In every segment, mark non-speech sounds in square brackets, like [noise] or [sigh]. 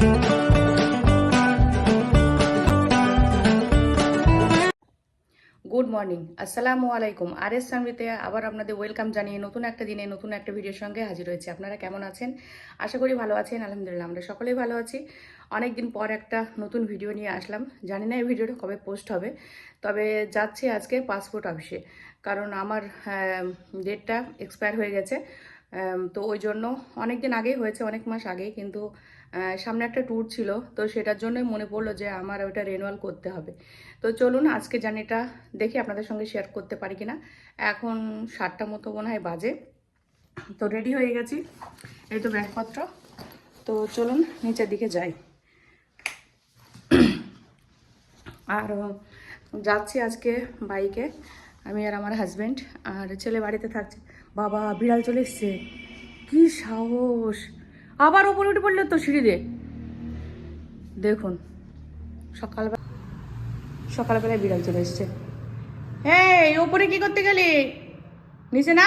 Good morning আসসালামু আলাইকুম আর S সামরিতে আবার আপনাদের ওয়েলকাম জানিয়ে নতুন একটা দিনে নতুন একটা ভিডিওর সঙ্গে হাজির হয়েছে। আপনারা কেমন আছেন? আশা করি ভালো আছেন। আলহামদুলিল্লাহ, আমরা সকলেই ভালো আছি। অনেক দিন পর একটা নতুন ভিডিও নিয়ে আসলাম। জানি না এই ভিডিওটা কবে পোস্ট হবে। তবে যাচ্ছি আজকে পাসপোর্ট অফিসে কারণ আমার ডেটটা এক্সপায়ার হয়ে গেছে। তো ওই জন্য অনেক দিন আগেই হয়েছে, অনেক মাস আগেই। কিন্তু সামনে একটা ট্যুর ছিল, তো সেটার জন্যই মনে পড়ল যে আমার ওটা রেনুয়াল করতে হবে। তো চলুন, আজকে জার্নিটা দেখি আপনাদের সঙ্গে শেয়ার করতে পারি কিনা। এখন সাতটা মতো মনে হয় বাজে। তো রেডি হয়ে গেছি। এই তো ব্যাগপত্র। তো চলুন, নিচের দিকে যাই। আর, যাচ্ছি আজকে বাইকে আমি আর আমার হাজব্যান্ড আর ছেলে বাড়িতে থাকছে। বাবা, বিড়াল চলে এসছে। কী সাহস! আবার ওপরে উঠে পড়ল তো সিঁড়ি দিয়ে। দেখুন, সকালবেলা সকালবেলায় বিড়াল চলে এসছে। এই ওপরে কি করতে গেলি? নিচে না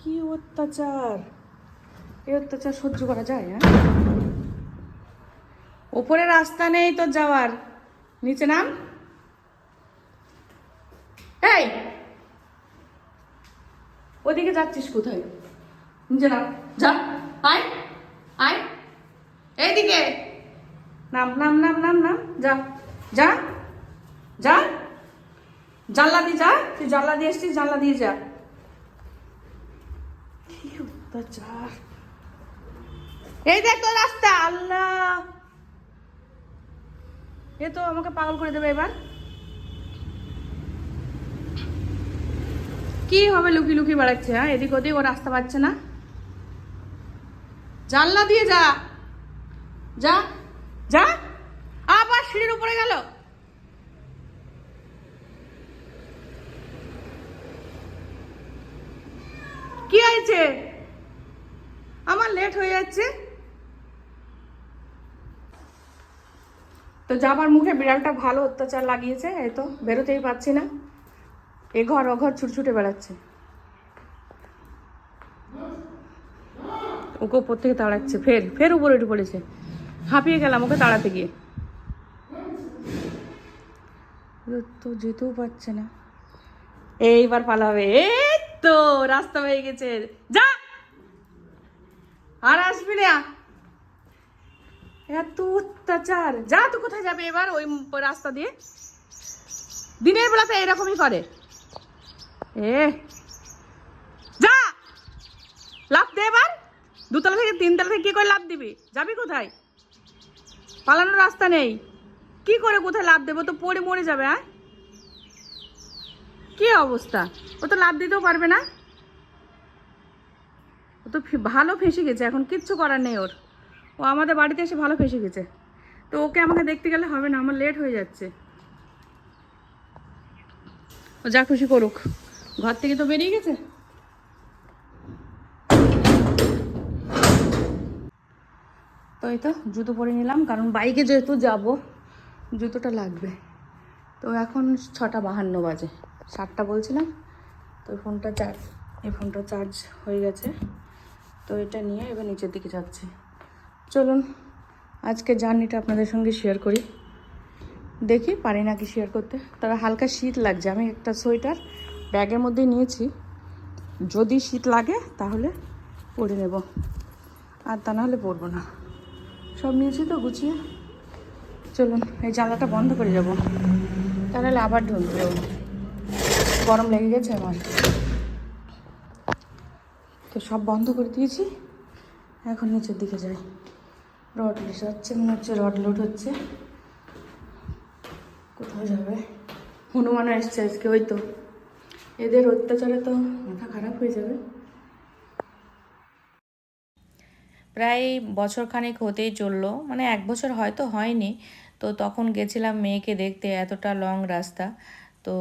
কি অত্যাচার? এই অত্যাচার সহ্য করা যায় হ্যাঁ? ওপরে রাস্তা নেই তো যাওয়ার। নিচে নাম। এই! ওদিকে যাচ্ছিস কোথায়? যা, আয় আয়। এইদিকে। নাম নাম নাম নাম নাম। যা যা যা। জানলা দিয়ে যা, তুই দিয়ে দিয়ে যা। এই দেখ তো রাস্তা, আল্লাহ। এ তো আমাকে পাগল করে দেবে এবার। কি হবে লুকি লুকি বেড়াচ্ছে হ্যাঁ? এদিক ওদিক ও রাস্তা পাচ্ছে না। জানলা দিয়ে যা। যা। যা। আবার সিঁড়ির উপরে গেল। কি হয়েছে? আমার লেট হয়ে যাচ্ছে। তো যাবার মুখে বিড়ালটা ভালো অত্যাচার লাগিয়েছে, এই তো বেরোতেই পাচ্ছি না। এ ঘর ও ঘর ছুটছুটে বেড়াচ্ছে। ওকে ওপর থেকে তাড়াচ্ছে, ফের ফের উপরে উঠে পড়েছে। হাঁপিয়ে গেলাম ওকে তাড়াতে গিয়ে। তো যেতেও পারছে না। এইবার পালাবে। এই তো রাস্তা হয়ে গেছে। যা! আর আসবি না। এত অত্যাচার। যা তো কোথায় যাবে এবার ওই রাস্তা দিয়ে? দিনের বেলাতে এরকমই করে। এ, যা! লাভ দে এবার। দুতলা থেকে তিনতলা থেকে কী করে লাভ দিবি? যাবি কোথায়? পালানোর রাস্তা নেই। কি করে কোথায় লাভ দেবো? তো পড়ে মরে যাবে হ্যাঁ কি অবস্থা? ও তো লাভ দিতেও পারবে না। ও তো ভালো ফেঁসে গেছে, এখন কিচ্ছু করার নেই ওর। ও আমাদের বাড়িতে এসে ভালো ফেঁসে গেছে। তো ওকে আমাকে দেখতে গেলে হবে না, আমার লেট হয়ে যাচ্ছে। ও যা খুশি করুক। ঘর থেকে তো বেরিয়ে গেছে? তো এই তো জুতো পরে নিলাম, কারণ বাইকে যেহেতু যাব, জুতোটা লাগবে। তো এখন ছটা বাহান্ন বাজে, সাতটা বলছিলাম, তো ফোনটা চার্জ এই ফোনটা চার্জ হয়ে গেছে। তো এটা নিয়ে এবার নিচের দিকে যাচ্ছে। চলুন, আজকে জার্নিটা আপনাদের সঙ্গে শেয়ার করি। দেখি পারি নাকি শেয়ার করতে। তবে হালকা শীত লাগছে, আমি একটা সোয়েটার ব্যাগের মধ্যে নিয়েছি। যদি শীত লাগে, তাহলে পরে নেব। আর তা নাহলে পরবো না। সব নিয়েছি তো, গুছিয়ে। চলুন, এই জানলাটা বন্ধ করে যাব। তাহলে আবার ঢুকবে ও। গরম লেগে গেছে আমার। তো সব বন্ধ করে দিয়েছি। এখন নিচের দিকে যাই। রড যাচ্ছে, মনে হচ্ছে রড লোড হচ্ছে। কোথাও যাবে? হনুমানও এসছে আজকে, ওই তো। এদের অত্যাচারে তো মাথা খারাপ হয়ে যাবে। প্রায় বছরখানেক হতেই চলল। মানে এক বছর হয়তো হয়নি। তো তখন গেছিলাম মেয়েকে দেখতে, এতটা লং রাস্তা। তো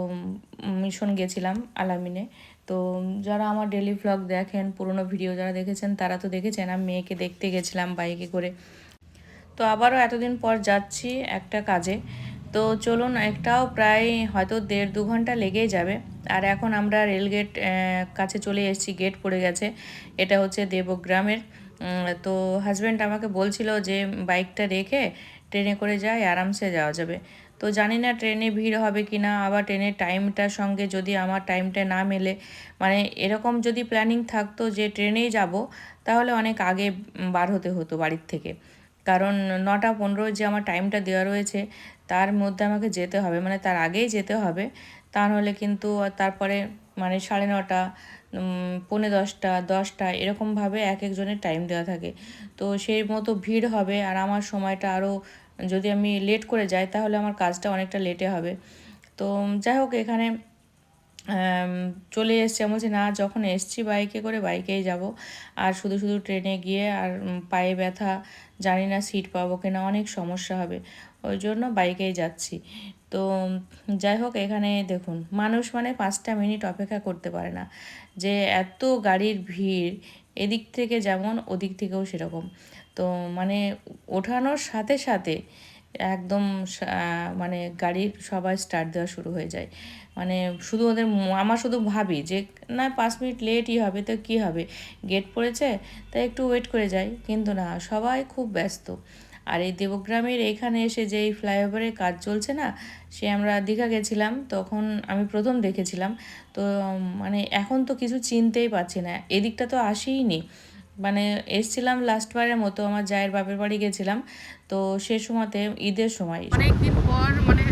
মিশন গেছিলাম আলামিনে। তো যারা আমার ডেলি ভ্লগ দেখেন, পুরনো ভিডিও যারা দেখেছেন, তারা তো দেখেছেন, আমি মেয়েকে দেখতে গেছিলাম বাইকে করে। তো আবারও এতদিন পর যাচ্ছি একটা কাজে। তো চলুন, একটাও প্রায় হয়তো দেড় দু ঘণ্টা লেগেই যাবে। আর এখন আমরা রেলগেট কাছে চলে এসেছি গেট পড়ে গেছে। এটা হচ্ছে দেবগ্রামের। তো হাজব্যান্ড আমাকে বলছিল যে বাইকটা রেখে ট্রেনে করে যাই আরামসে যাওয়া যাবে। তো জানি না ট্রেনে ভিড় হবে কি না, আবার ট্রেনের টাইমটার সঙ্গে যদি আমার টাইমটা না মেলে মানে এরকম যদি প্ল্যানিং থাকতো যে, ট্রেনেই যাব, তাহলে অনেক আগে বার হতে হতো বাড়ির থেকে। কারণ নটা পনেরো যে আমার টাইমটা দেওয়া রয়েছে, তার মধ্যে আমাকে যেতে হবে মানে তার আগেই যেতে হবে, তা নাহলে কিন্তু তারপরে মানে সাড়ে নটা পৌনে দশটা দশটা, এরকমভাবে এক একজনের টাইম দেওয়া থাকে। তো সেই মতো ভিড় হবে আর আমার সময়টা আরও যদি আমি লেট করে যাই তাহলে আমার কাজটা অনেকটা লেটে হবে। তো যাই হোক, এখানে চলে এসছি আমি বলছি না, যখন এসছি বাইকে করে বাইকেই যাব। আর শুধু শুধু ট্রেনে গিয়ে আর পায়ে ব্যথা, জানি না সিট পাবো কিনা, অনেক সমস্যা হবে। ওই জন্য বাইকেই যাচ্ছি। তো যাই হোক, এখানে দেখুন, মানুষ মানে পাঁচটা মিনিট অপেক্ষা করতে পারে না। যে এত গাড়ির ভিড়, এদিক থেকে যেমন, ওদিক থেকেও সেরকম। তো মানে ওঠানোর সাথে সাথে একদম মানে গাড়ির সবাই স্টার্ট দেওয়া শুরু হয়ে যায়। মানে শুধু ওদের আমার শুধু ভাবি যে, না, পাঁচ মিনিট লেটই হবে, তো কী হবে? গেট পড়েছে, তাই একটু ওয়েট করে যাই। কিন্তু না, সবাই খুব ব্যস্ত। আর এই দেবগ্রামের এইখানে এসে যে এই ফ্লাইওভারের কাজ চলছে না, সে আমরা দীঘা গেছিলাম, তখন আমি প্রথম দেখেছিলাম। তো মানে এখন তো কিছু চিনতেই পারছি না। এদিকটা তো আসেই নি। মানে এসছিলাম লাস্টবারের মতো, আমার জায়ের বাপের বাড়ি গেছিলাম, তো সে সময়তে ঈদের সময় অনেকদিন পর মানে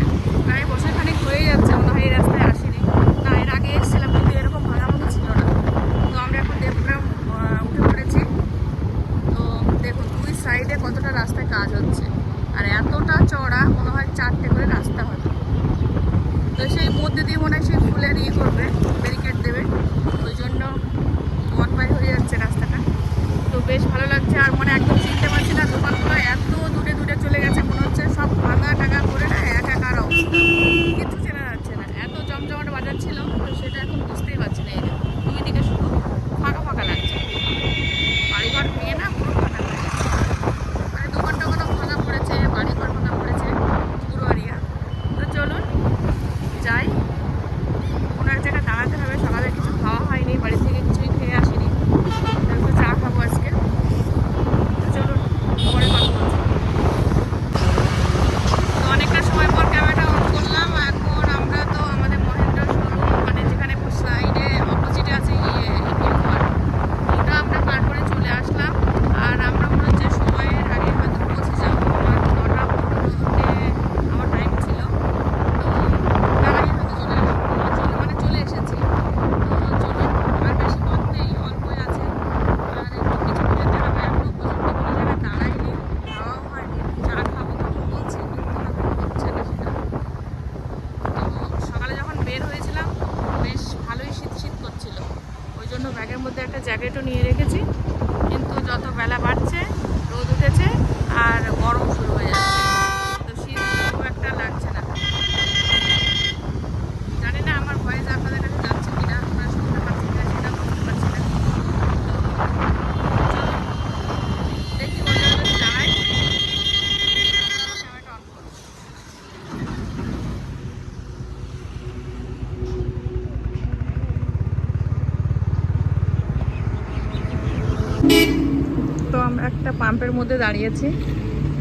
একটা পাম্পের মধ্যে দাঁড়িয়েছি।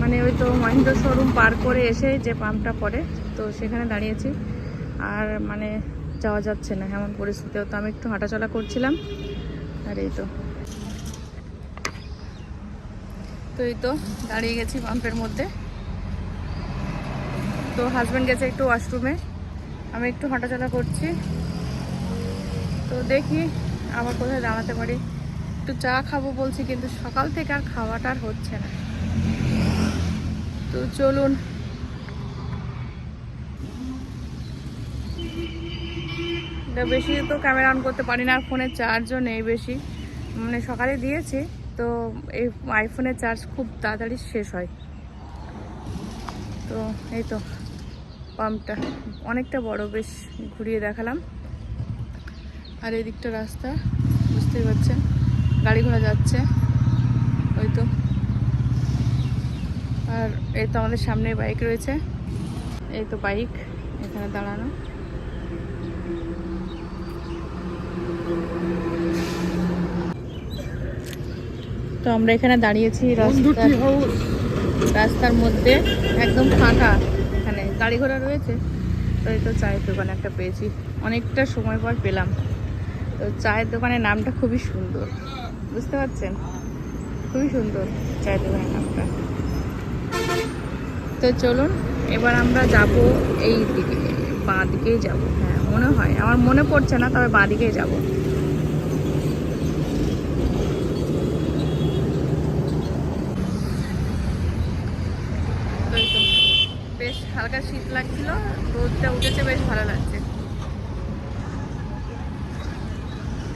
মানে ওই তো মহেন্দ্র শোরুম পার করে এসে যে পাম্পটা পড়ে, তো সেখানে দাঁড়িয়েছি। আর মানে যাওয়া যাচ্ছে না, এমন পরিস্থিতিও তো আমি একটু হাঁটাচলা করছিলাম। আর এই তো। তো এই তো দাঁড়িয়ে গেছি পাম্পের মধ্যে। তো হাজব্যান্ড গেছে একটু ওয়াশরুমে আমি একটু হাঁটাচলা করছি। তো দেখি আবার কোথায় দাঁড়াতে পারি। একটু চা খাব বলছি, কিন্তু সকাল থেকে আর খাওয়াটা আর হচ্ছে না। তো চলুন। বেশি তো ক্যামেরা অন করতে পারি না ফোনের চার্জও নেই বেশি। মানে সকালে দিয়েছি, তো এই আইফোনের চার্জ খুব তাড়াতাড়ি শেষ হয়। তো এই তো পাম্পটা অনেকটা বড়, বেশ ঘুরিয়ে দেখালাম। আর এদিকটা রাস্তা, বুঝতেই পারছেন? গাড়ি ঘোড়া যাচ্ছে। ওই তো। আর এই তো আমাদের সামনে বাইক রয়েছে। এই তো বাইক এখানে দাঁড়ানো। তো আমরা এখানে দাঁড়িয়েছি রাস্তার রাস্তার মধ্যে একদম ফাঁকা। এখানে গাড়ি ঘোড়া রয়েছে। তো এই তো চায়ের দোকান একটা পেয়েছি। অনেকটা সময় পর পেলাম। তো চায়ের দোকানের নামটা খুবই সুন্দর। বুঝতে পারছেন? খুবই সুন্দর চায়ের দোকানের নামটা। তো চলুন, এবার আমরা যাব এই দিকে, বাঁ দিকেই যাব। হ্যাঁ মনে হয়, আমার মনে পড়ছে না, তবে বাঁ দিকেই যাব। বেশ হালকা শীত লাগছিল, রোদটা উঠেছে, বেশ ভালো লাগছে।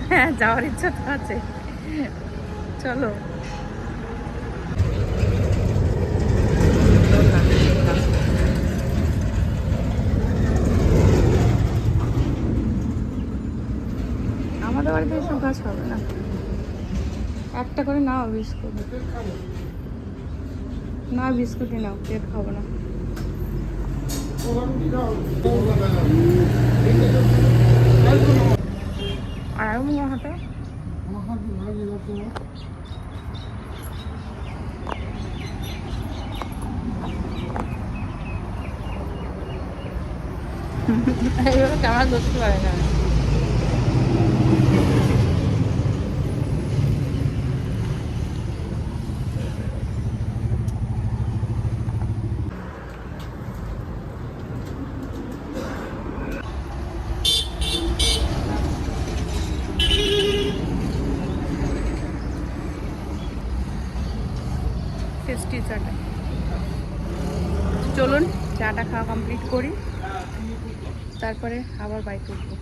হ্যাঁ যাওয়ার ইচ্ছা তো আছে। চলো। আমাদের বাড়িতে এসব গাছ হবে না। একটা করে নাও বিস্কুট। না, বিস্কুটই নাও কেক খাব না। আর আমি হাতে এইভাবে [laughs] ক্যামেরা ধরতে পারে না টেস্টি চাটা চলুন চাটা খাওয়া কমপ্লিট করি তারপরে আবার বাইক উঠবো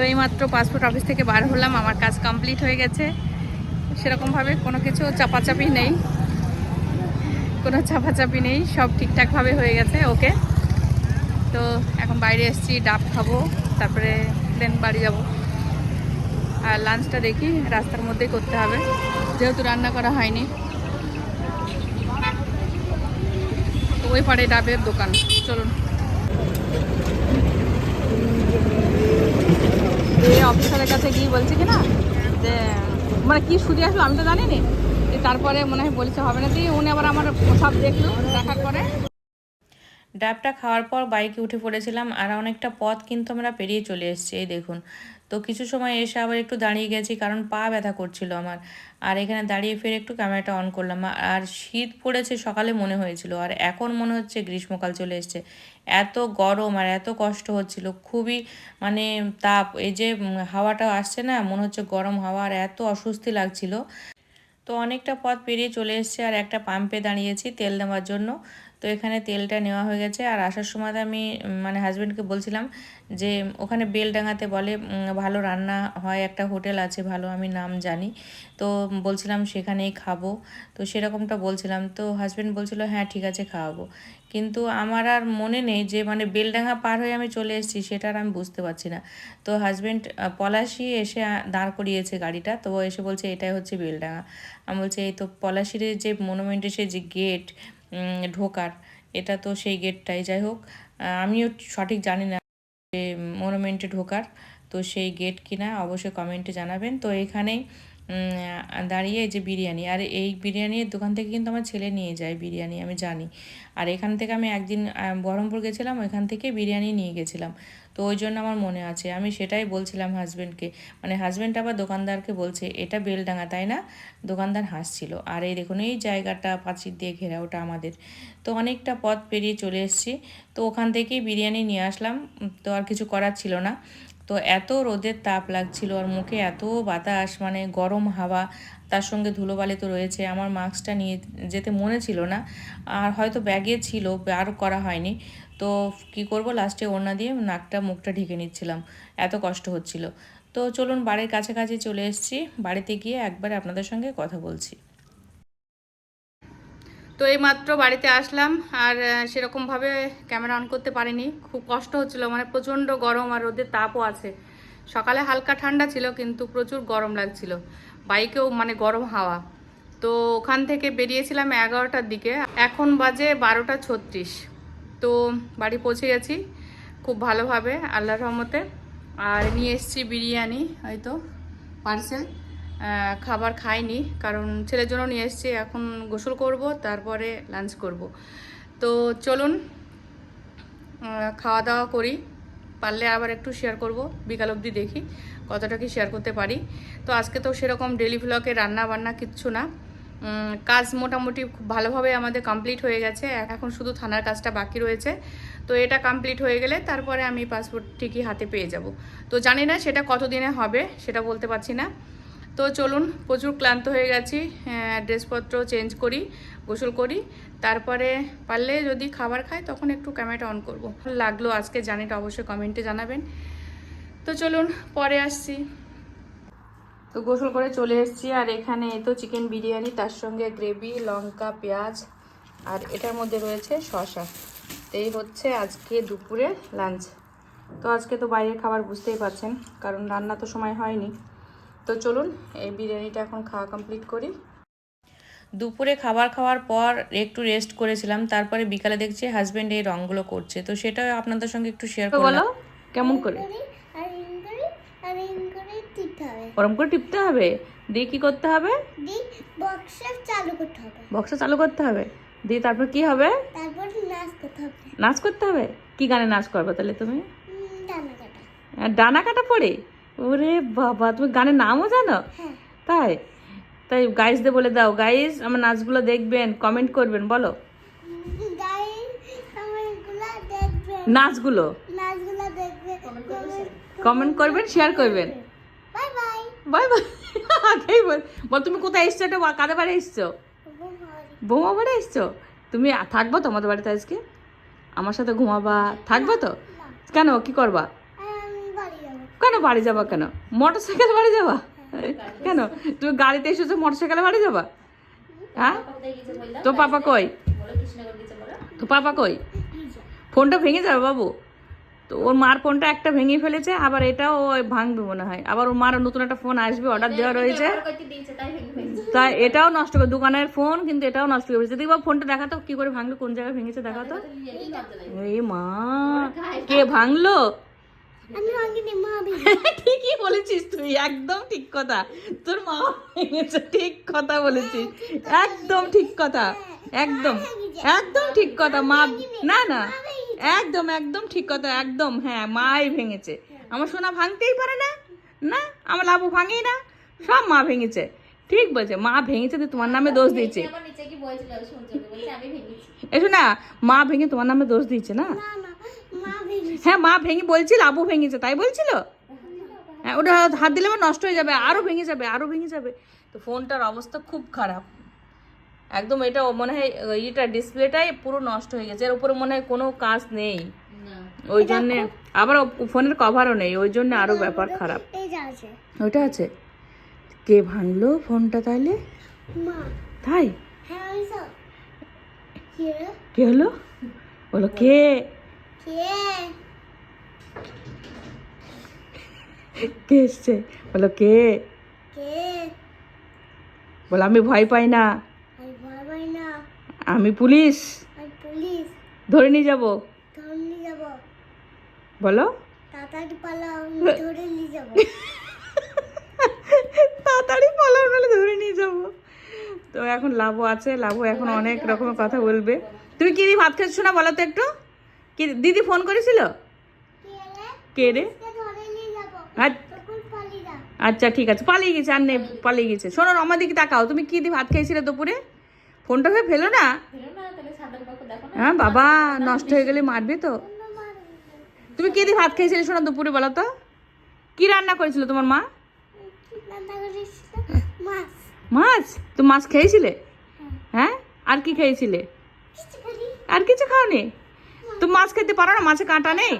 তো এইমাত্র পাসপোর্ট অফিস থেকে বার হলাম, আমার কাজ কমপ্লিট হয়ে গেছে। সেরকমভাবে কোনো কিছু চাপাচাপি নেই। কোনো চাপাচাপি নেই, সব ঠিকঠাকভাবে হয়ে গেছে ওকে তো এখন বাইরে এসেছি, ডাব খাব, তারপরে প্লেন বাড়ি যাব। আর লাঞ্চটা দেখি, রাস্তার মধ্যেই করতে হবে, যেহেতু রান্না করা হয়নি। ওই পাড়ে ডাবের দোকান, চলুন। অফিসারের কাছে গিয়ে বলছে কি না, যে মানে কী শুধু আসলো আমি তো জানি নি তারপরে মনে হয় বলছে হবে না দিয়ে উনি আবার আমার সব দেখল দেখার পরে ডাবটা খাওয়ার পর বাইকে উঠে পড়েছিলাম, আর অনেকটা পথ কিন্তু আমরা পেরিয়ে চলে এসেছি, এই দেখুন। তো কিছু সময় এসে আবার একটু দাঁড়িয়ে গেছি, কারণ পা ব্যথা করছিল আমার। আর এখানে দাঁড়িয়ে ফিরে একটু ক্যামেরাটা অন করলাম। আর শীত পড়েছে সকালে মনে হয়েছিল, আর এখন মনে হচ্ছে গ্রীষ্মকাল চলে এসছে। এত গরম আর এত কষ্ট হচ্ছিল, খুবই মানে তাপ, এই যে হাওয়াটা আসছে না, মনে হচ্ছে গরম হাওয়া, আর এত অস্বস্তি লাগছিল। তো অনেকটা পথ পেরিয়ে চলে এসেছে, আর একটা পাম্পে দাঁড়িয়েছি তেল নেওয়ার জন্য। তো এখানে তেলটা নেওয়া হয়ে গেছে। আর আসার সময় আমি মানে হাজব্যান্ডকে বলছিলাম যে, ওখানে বেলডাঙাতে বলে ভালো রান্না হয়, একটা হোটেল আছে, ভালো, আমি নাম জানি। তো বলছিলাম সেখানেই খাব। তো সেরকমটা বলছিলাম। তো হাজব্যান্ড বলছিল হ্যাঁ ঠিক আছে, খাওয়াবো। কিন্তু আমার আর মনে নেই যে মানে বেলডাঙা পার হয়ে আমি চলে এসেছি, সেটা আর আমি বুঝতে পারছি না। তো হাজব্যান্ড পলাশি এসে দাঁড় করিয়েছে গাড়িটা। তো এসে বলছে, এটাই হচ্ছে বেলডাঙা আমি বলছি, এই তো পলাশির যে মনুমেন্টের সে যে গেট ঢোকার। এটা তো সেই গেটটাই যাই হোক আমিও সঠিক জানি না যে মনুমেন্টে ঢোকার। তো সেই গেট কিনা অবশ্যই কমেন্টে জানাবেন। তো এখানেই দাঁড়িয়ে যে বিরিয়ানি। আর এই বিরিয়ানির দোকান থেকে কিন্তু আমার ছেলে নিয়ে যায় বিরিয়ানি, আমি জানি। আর এখান থেকে আমি একদিন বহরমপুর গেছিলাম, ওইখান থেকে বিরিয়ানি নিয়ে গেছিলাম। তো ওই জন্য আমার মনে আছে। আমি সেটাই বলছিলাম হাজব্যান্ডকে মানে হাজব্যান্ড আবার দোকানদারকে বলছে, এটা বেলডাঙা তাই না? দোকানদার হাসছিল। আর এই দেখুন, এই জায়গাটা পাঁচির দিয়ে ঘেরা, ওটা আমাদের। তো অনেকটা পথ পেরিয়ে চলে এসেছি। তো ওখান থেকেই বিরিয়ানি নিয়ে আসলাম। তো আর কিছু করার ছিল না। তো এত রোদের তাপ লাগছিল আর মুখে এত বাতাস মানে গরম হাওয়া, তার সঙ্গে ধুলোবালি তো রয়েছে। আমার মাস্কটা নিয়ে যেতে মনে ছিল না। আর হয়তো ব্যাগে ছিল, আর করা হয়নি। তো কি করব লাস্টে ওড়না দিয়ে নাকটা, মুখটা ঢেকে নিচ্ছিলাম। এত কষ্ট হচ্ছিল। তো চলুন বাড়ির কাছাকাছি চলে এসেছি। বাড়িতে গিয়ে একবার আপনাদের সঙ্গে কথা বলছি। তো এই মাত্র বাড়িতে আসলাম আর সেরকমভাবে ক্যামেরা অন করতে পারিনি। খুব কষ্ট হচ্ছিল মানে প্রচণ্ড গরম আর রোদের তাপও আছে। সকালে হালকা ঠান্ডা ছিল, কিন্তু প্রচুর গরম লাগছিল। বাইকেও মানে গরম হাওয়া। তো ওখান থেকে বেরিয়েছিলাম এগারোটার দিকে। এখন বাজে বারোটা ছত্রিশ। তো বাড়ি পৌঁছে গেছি খুব ভালোভাবে, আল্লাহর রহমতে। আর নিয়ে এসেছি বিরিয়ানি হয়তো পার্সেল। খাবার খাইনি, কারণ ছেলের জন্য নিয়ে এসেছি, এখন গোসল করব, তারপরে লাঞ্চ করব। তো চলুন খাওয়া দাওয়া করি, পারলে আবার একটু শেয়ার করব, বিকাল অবধি দেখি কতটা কি শেয়ার করতে পারি। তো আজকে তো সেরকম ডেলি ভ্লগে রান্না বান্না কিচ্ছু না। কাজ মোটামুটি খুব ভালোভাবে আমাদের কমপ্লিট হয়ে গেছে। এখন শুধু থানার কাজটা বাকি রয়েছে। তো এটা কমপ্লিট হয়ে গেলে তারপরে আমি পাসপোর্ট ঠিকই হাতে পেয়ে যাব। তো জানি না সেটা কতদিনে হবে সেটা বলতে পারছি না। তো চলুন প্রচুর ক্লান্ত হয়ে গেছি। হ্যাঁ, ড্রেসপত্র চেঞ্জ করি গোসল করি। তারপরে পারলে যদি খাবার খাই তখন একটু ক্যামেরাটা অন করব। লাগল আজকে জানিটা অবশ্যই কমেন্টে জানাবেন। তো চলুন পরে আসছি। তো গোসল করে চলে এসেছি আর এখানে তো চিকেন বিরিয়ানি তার সঙ্গে গ্রেভি লঙ্কা পেঁয়াজ আর এটার মধ্যে রয়েছে শসা। তো এই হচ্ছে আজকে দুপুরে লাঞ্চ তো আজকে তো বাইরের খাবার বুঝতেই পারছেন কারণ রান্না তো সময় হয়নি। তো চলুন এই বিরিয়ানিটা এখন খাওয়া কমপ্লিট করি। দুপুরে খাবার খাওয়ার পর একটু রেস্ট করেছিলাম তারপরে বিকালে দেখছি হাজবেন্ড এই রঙগুলো করছে। তো সেটাও আপনাদের সঙ্গে একটু শেয়ার করলাম। কেমন করে আর ইন করে আর ইন করে গরম করে টিপতে হবে? দিয়ে কি করতে হবে? দিয়ে বক্সের চালু করতে হবে। বক্সটা চালু করতে হবে। দিয়ে তারপর কি হবে? নাচ করতে হবে। নাচ কি গানে নাচ করবে তাহলে তুমি? ডানা কাটা। আর ডানা কাটা পড়ে? ওরে বাবা তুমি গানের নামও জানো? হ্যাঁ। তাই? তাই গাইজদের বলে দাও। গাইজ আমার নাচগুলো দেখবেন কমেন্ট করবেন বলো। নাচগুলো? কমেন্ট করবেন? শেয়ার করবেন। Bye bye. বল। বল, তুমি কোথায় এসছো? এটা কাদের বাড়ি এসছো? বৌমা বাড়ি। এসছো? তুমি থাকব তোমাদের বাড়িতে আজকে? আমার সাথে ঘুমাবা। থাকব তো? কেন? কি করবা? কেন বাড়ি যাবা কেন? মোটর সাইকেল বাড়ি যাবা? কেন? তুমি গাড়িতে এসেছ মোটর সাইকেলে বাড়ি যাবা? হ্যাঁ? তো পাপা কই? তো পাপা কই? ফোনটা ভেঙে যাবে বাবু। তো ওর মার ফোনটা একটা ভেঙে ফেলেছে আবার এটাও ও ভাঙবে মনে হয়। আবার ওর মার নতুন একটা ফোন আসবে অর্ডার দেওয়া রয়েছে। তাই এটাও নষ্ট করে দোকানের ফোন কিন্তু এটাও নষ্ট করে ফেলেছে। দেখবা ফোনটা দেখাতো কি করে ভাঙলো কোন জায়গায় ভেঙেছে দেখাতো এই মা কে ভাঙলো? মা [laughs] ঠিকই বলেছিস তুই একদম ঠিক কথা। তোর মা ভেঙেছে ঠিক কথা বলেছিস। একদম ঠিক কথা একদম একদম ঠিক কথা মা না না। একদম একদম ঠিক কথা একদম হ্যাঁ মাই ভেঙেছে। আমার সোনা ভাঙতেই পারে না না আমার লাভু ভাঙেই না সব মা ভেঙেছে। ঠিক বলছে মা ভেঙেছে তো তোমার নামে দোষ দিয়েছে। এসো না মা ভেঙে তোমার নামে দোষ দিয়েছে না? হ্যাঁ মা ভেঙে বলছিল আবু ভেঙেছে তাই বলছিল? হ্যাঁ ওটা হাত দিলে আবার নষ্ট হয়ে যাবে আরও ভেঙে যাবে আরও ভেঙে যাবে। তো ফোনটার অবস্থা খুব খারাপ। একদম এটা মনে হয় ইটা ডিসপ্লেটাই পুরো নষ্ট হয়ে গেছে। এর উপরে মনে হয় কোনো কাজ নেই। ওই জন্যে আবার ফোনের কভারও নেই ওই জন্য আরও ব্যাপার খারাপ। ওইটা আছে? কে ভাঙলো ফোনটা তাহলে মা। তাই? হ্যাঁ কে? কে হলো? বলো। কে? কে? কে এসছে? বলো কে? কে? বলো আমি ভয় পাই না। আমি পুলিশ। ধরে নিয়ে যাব। বলো। তাড়াতাড়ি পালাও ধরে নিয়ে যাব। [laughs] তাড়াতাড়ি পালাও নাহলে ধরে নিয়ে যাব। তো এখন লাভও আছে লাভও এখন অনেক রকমের কথা বলবে। তুমি কি ভাত খাচ্ছ না বলো তো একটু। কি দিদি ফোন করেছিল? কে রে? আচ্ছা। আচ্ছা ঠিক আছে। পালিয়ে গেছে আর নেই পালিয়ে গেছে। শোনো আমার দিকে তাকাও। তুমি কি দিয়ে ভাত খাইছিলে দুপুরে? ফোনটা হয়ে ফেলো না? হ্যাঁ বাবা, নষ্ট হয়ে গেলে মারবে তো। তুমি কি দিয়ে ভাত খেয়েছিলে শোনো দুপুরে বলো তো? কি রান্না করেছিল তোমার মা? মাছ। মাছ তো মাছ খেয়েছিলে? হ্যাঁ? আর কি খেয়েছিলে? আর কিছু খাওনি? তুমি মাছ খেতে পারো না? মাছে কাঁটা নেই?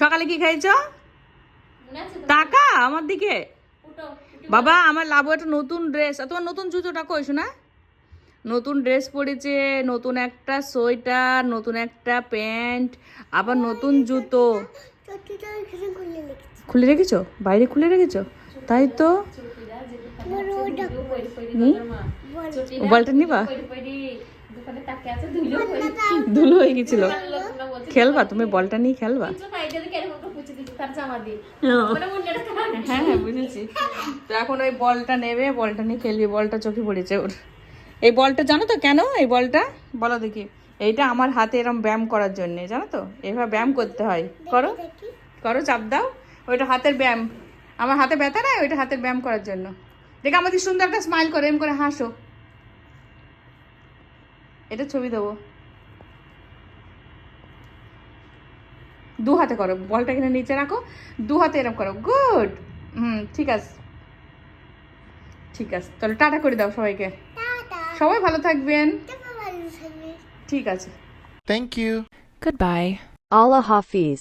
সকালে কি খেয়েছ? টাকা আমার দিকে? বাবা, আমার লাবু একটা নতুন ড্রেস তোমার নতুন জুতোটা কই শোনা নতুন ড্রেস পরেছে, নতুন একটা সোয়েটার, নতুন একটা প্যান্ট, আবার নতুন জুতো। খুলে রেখেছি? বাইরে খুলে রেখেছো? তাই তো? বলটা নিবা? ধুলো হয়ে গেছিল। খেলবা, তুমি বলটা নিয়ে খেলবা। হ্যাঁ হ্যাঁ বুঝেছি। তো এখন ওই বলটা নেবে, বলটা নিয়ে খেলবি, বলটা চোখে পড়েছে ওর। এই বলটা জানো তো কেন? এই বলটা? বলো দেখি। এইটা আমার হাতে এরম ব্যায়াম করার জন্যে, জানো তো? এভাবে ব্যায়াম করতে হয়। করো। করো, চাপ দাও। ওইটা হাতের ব্যায়াম। আমার হাতে ব্যথা নাই, ওইটা হাতের ব্যায়াম করার জন্য। দেখে আমাদের সুন্দর একটা স্মাইল করে এম করে হাসো। এটা ছবি দেবো। দু হাতে করো। বলটা এখানে নিচে রাখো। দু হাতে এরকম করো। গুড! হুম, ঠিক আছে। ঠিক আছে। তাহলে টাটা করে দাও সবাইকে। সবাই ভালো থাকবেন টাটা ভালো থাকবে ঠিক আছে Thank you. Goodbye. Allah Hafiz.